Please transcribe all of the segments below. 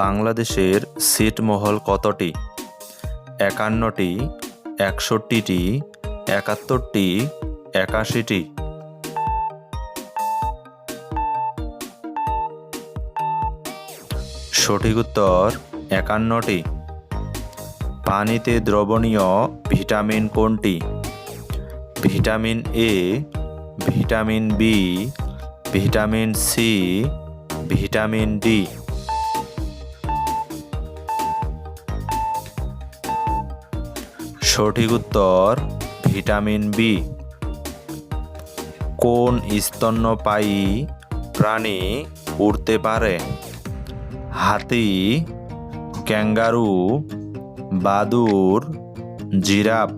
বাংলাদেশের ছিটমহল কতটি? একান্নটি, একষট্টিটি, একাত্তরটি, একাশিটি। সঠিক উত্তর, একান্নটি। পানিতে দ্রবণীয় ভিটামিন কোনটি? Vitamin A, vitamin B, vitamin C, vitamin D. সঠিক উত্তর ভিটামিন বি কোন স্তন্যপায়ী প্রাণী উড়তে পারে? হাতি, ক্যাঙ্গারু, বাদুর, জিরাফ।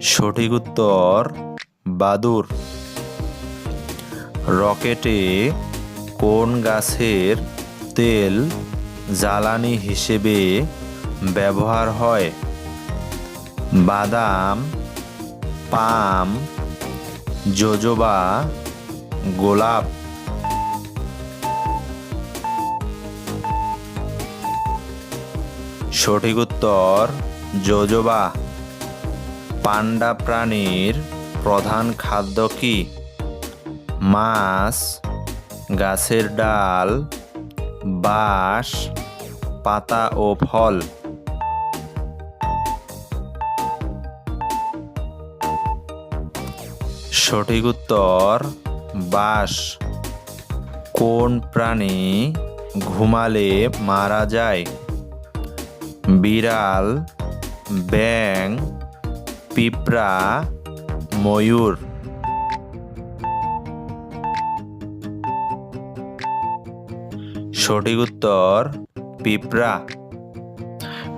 সঠিক উত্তর, বাদুর। রকেটে কোন গাছের তেল জ্বালানি হিসেবে ব্যবহার হয়। বাদাম, পাম, জোজোবা, গোলাপ। সঠিক উত্তর, জোজোবা। পান্ডা প্রাণীর প্রধান খাদ্য কি? মাছ, গাছের ডাল বাঁশ, পাতা ও ফল। সঠিক উত্তর বাস কোন প্রাণী ঘুমালে মারা যায়? বিড়াল ব্যাং পিঁপড়া, ময়ূর। সঠিক উত্তর, পিঁপড়া।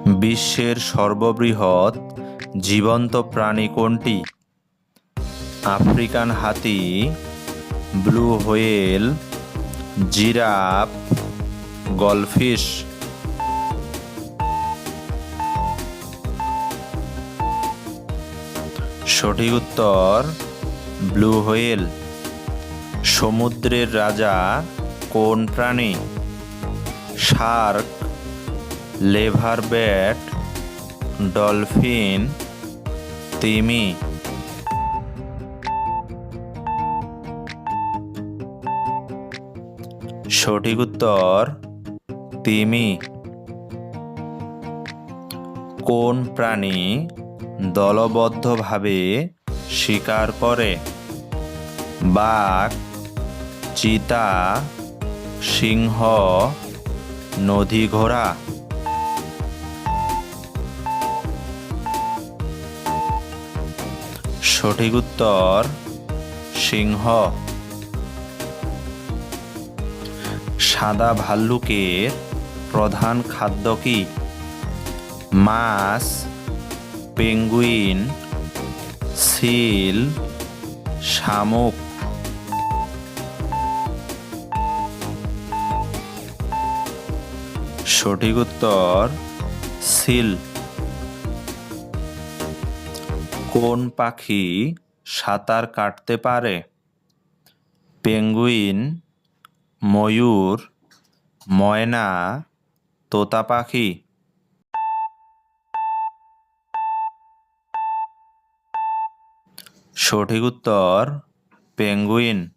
বিশ্বের সর্ববৃহৎ জীবন্ত প্রাণী কোনটি? আফ্রিকান হাতি, ব্লু হোয়েল, জিরাফ, গলফিশ। সঠিক উত্তর, ব্লু হোয়েল। সমুদ্রের রাজা কোন প্রাণী? শার্ক, লেভার ব্যাট, ডলফিন, তিমি। সঠিক উত্তর, তিমি। কোন প্রাণী দলবদ্ধভাবে শিকার করে? বাঘ, চিতা, সিংহ নদী ঘোড়া। সঠিক উত্তর সিংহ। সাদা ভাল্লুকের প্রধান খাদ্য কি? মাছ পেঙ্গুইন সিল শামুক। সঠিক উত্তর সিল। কোন পাখি সাঁতার কাটতে পারে? পেঙ্গুইন, ময়ূর, ময়না, তোতা পাখি। সঠিক উত্তর পেঙ্গুইন।